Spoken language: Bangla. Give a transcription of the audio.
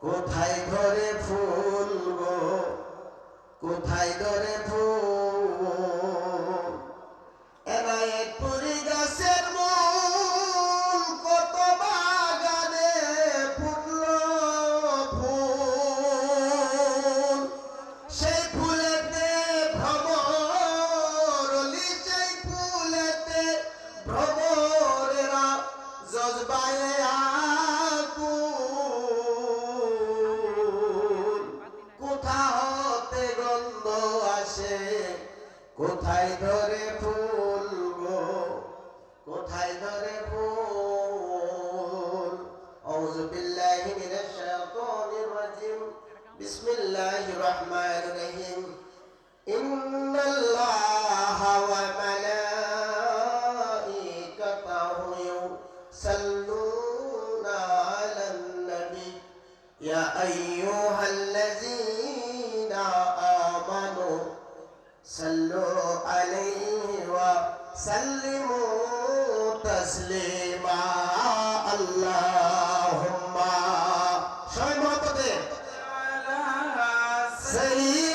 কোথায় ধরে ফুল গো? কোথায় ধরে ফুল আসে, কোথায় ধরে ফুল গো? কোথায় ধরে ফুল? আউযু বিল্লাহি মিনাশ শাইতানির রাজিম। বিসমিল্লাহির রহমানির রহিম। ইন্নাল্লাহা ওয়া মালাইকাতাহু ইউসাল্লুনা আলান নবী ইয়া আইয়ুহা صلوا عليه وسلموا تسليما اللهم شوي محبت سيدنا